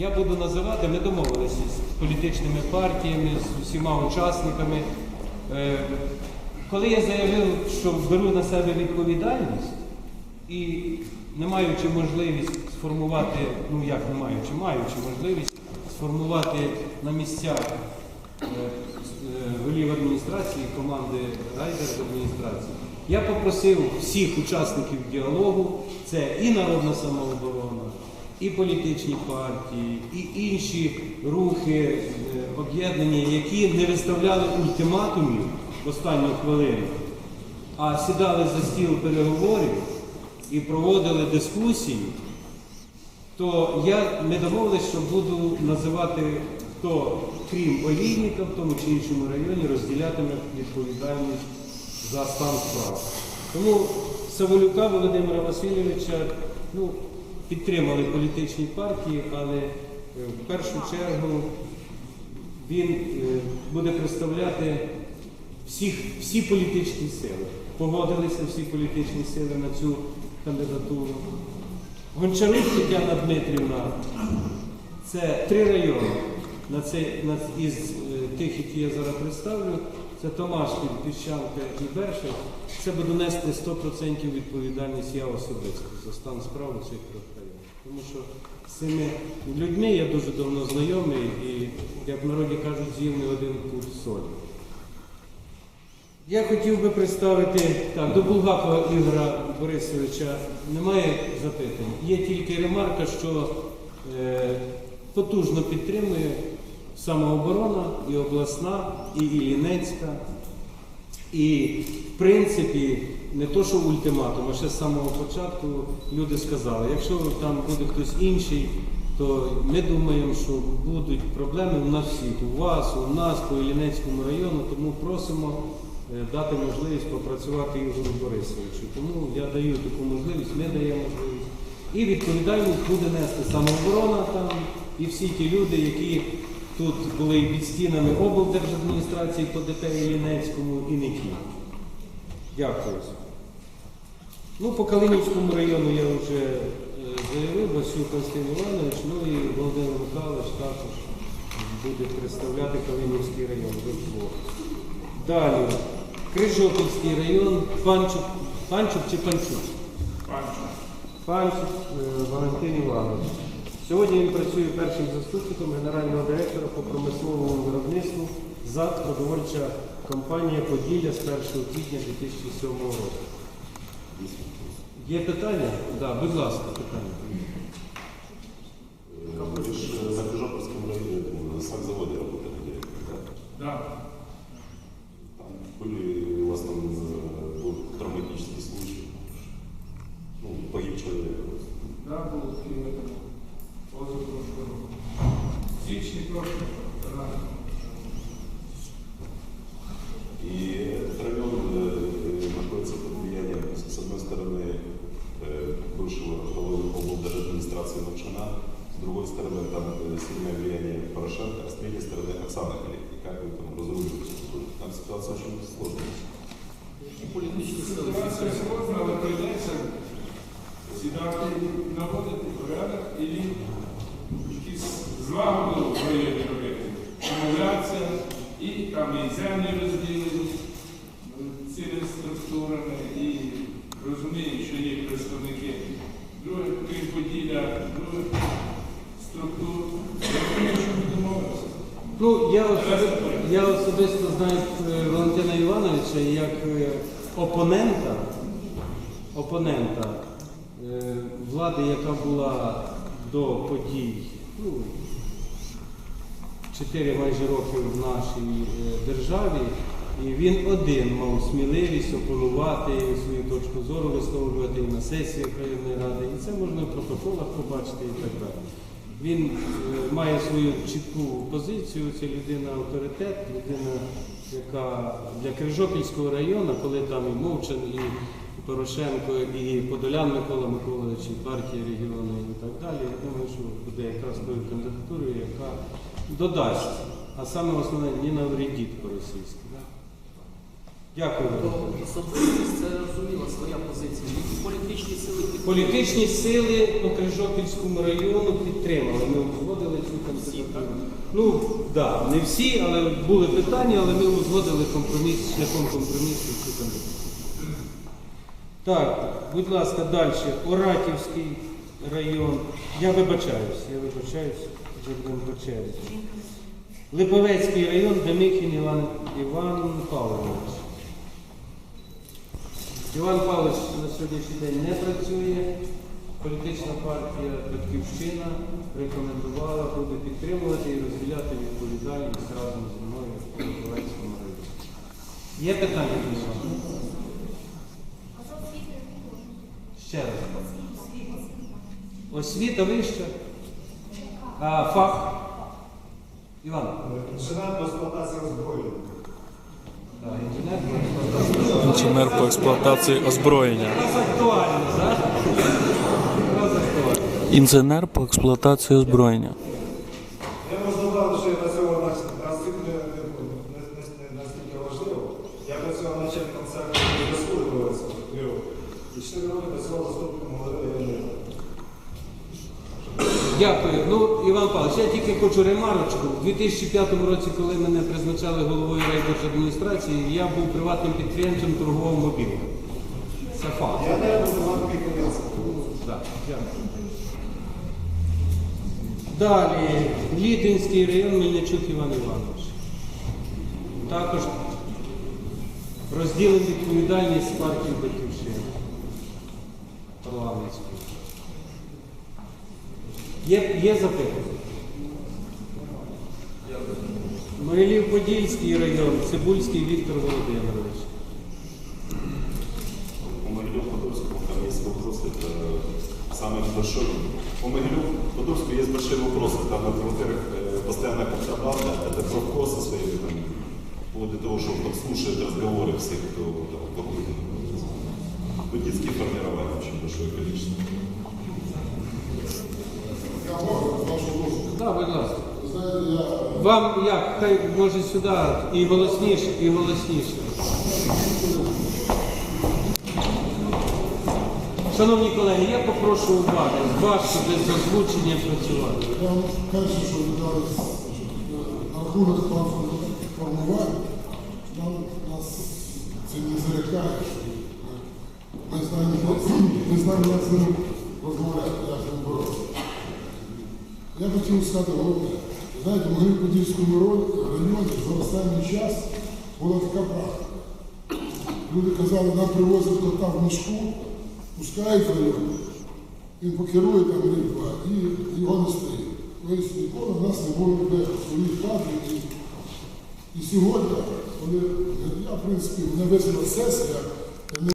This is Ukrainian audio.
Я буду називати, ми домовилися з політичними партіями, з усіма учасниками. Е, Коли я заявив, що беру на себе відповідальність і не маючи можливість сформувати, ну як не маючи, маючи можливість сформувати на місцях е, е, голів адміністрації, команди райдержадміністрації, я попросив всіх учасників діалогу, це і народна самооборона, і політичні партії, і інші рухи, е, об'єднання, які не виставляли ультиматумів в останню хвилину, а сідали за стіл переговорів і проводили дискусії, то я не домовився, що буду називати, хто, крім олійника, в тому чи іншому районі, розділятиме відповідальність за стан справ. Тому Саволюка Володимира Васильовича ну, підтримали політичні партії, але е, в першу чергу він е, буде представляти всіх, всі політичні сили. Погодилися всі політичні сили на цю кандидатуру. Гончарук Тетяна Дмитрівна це три райони. На цей, на, із е, тих, які я зараз представлю, це Томашпіль, Піщанка і Бершик. Це буду нести 100% відповідальність я особисто за стан справ у цих трьох. Тому що з цими людьми я дуже давно знайомий і, як в народі кажуть, з'їв не один пуд солі. Я хотів би представити так, до Булгакова Ігора Борисовича немає запитань. Є тільки ремарка, що е, потужно підтримує самооборона і обласна, і Іллінецька. І в принципі, не то, що ультиматум, а ще з самого початку люди сказали, якщо там буде хтось інший, то ми думаємо, що будуть проблеми у нас всіх, у вас, у нас, по Іллінецькому району, тому просимо е, дати можливість попрацювати Ігору Борисовичу. Тому я даю таку можливість, ми даємо можливість. І відповідальність буде нести самооборона там і всі ті люди, які тут були і під стінами облдержадміністрації по ДП Іллінецькому і не тільки. Дякую. Ну, по Калинівському району я вже е, заявив, Васюк Константин Іванович, ну і Володимир Михайлович також буде представляти Калинівський район. Далі. Крижопільський район, Панчук, Панчук чи Панчук? Панчук е, Валентин Іванович. Сьогодні він працює першим заступником генерального директора по промисловому виробництву за продовольча компанія Поділля з 1 квітня 2007 року. Є питання? Так, да, будь ласка, питання. Вы же на Крыжопольском районе на сахзаводе работали директором, да? Да. Как вы там разруливаете? Там ситуация очень сложная. Ситуація сложна, але прийдеться сідати, наводити порядок і якісь злагоду районі робити. Там і землі розділені е, цими структурами, і розуміють, що є представники других, крім Поділля, других структур. Я думаю, що ми домовимося. Ну, я, особисто, я особисто знаю е, Валентина Івановича як е, опонента, опонента е, влади, яка була до подій ну, 4 майже роки в нашій державі. І він один мав сміливість опонувати свою точку зору, висловлювати і на сесіях районної ради. І це можна в протоколах побачити і так далі. Він е, має свою чітку позицію, це людина авторитет, людина, яка для Крижопільського району, коли там і Мовчан, і Порошенко, і Подолян Микола Миколаївич, і партія регіону і так далі. Я думаю, що буде якраз тою кандидатурою, яка додасть, а саме основне не навредить по-російськи. Да? Дякую. То особистість це розуміла своя позиція. Політичні сили підтримали. Політичні сили по Крижопільському району підтримали. Ми узгодили цю кандидатуру. Ну, так, да, не всі, але були питання, але ми узгодили компроміс, шляхом компромісу цю кандидатуру. Так, будь ласка, далі. Оратівський район. Я вибачаюсь, я вибачаюсь, по черзі. Липовецький район, Демихін Іван, Іван Павлович. Іван Павлович на сьогоднішній день не працює. Політична партія Батьківщина рекомендувала буде підтримувати і розділяти відповідальність разом зі мною в Політовецькому районі. Є питання до нього? Ще раз. Освіта вища. А фах? Іван. Інженер по експлуатації озброєння. мер по експлуатації озброєння. Інженер по експлуатації озброєння. Дякую. Ну, Іван Павлович, я тільки хочу ремарочку. У 2005 році, коли мене призначали головою райдержадміністрації, я був приватним підприємцем торгового мобільного. Це факт. Я не. Так, дякую. Далі, Літинський район, Мельничук Іван Іванович. Також розділимо відповідальність партії Батьківщини парламентської. Є, є запитання? Могилів-Подільський район, Цибульський Віктор Володимирович. По Могилев-Подольскому там есть вопросы, это самый большой. По Могилев-Подольску есть большие вопросы. Там, это, во-первых, э, постоянная контрабанда, это профкосы свои, там, вплоть до того, что он подслушивает разговоры всех, кто там, алкоголиков находится. Бандитские формирования очень большое количество. Так, будь ласка. Вам як? Хай може сюди і голосніше, і голосніше. Шановні колеги, я попрошу уваги. Важко без озвучення працювати. я вам перше, що ви дали рахунок план формувань, нам нас це не зарікає. Ми знаємо, ми знаємо, як з ним розмовляти, як з ним боротися. Я хотів сказати головне. Знаєте, в Могилі-Подільському районі за останній час була така практика. Люди казали, нам привозять кота в мішку, пускають в район, він покерує там рік-два і його не стає. Тобто ніколи в нас не було ніде своїх кадрів. І, сьогодні, коли я, в принципі, мене висила сесія,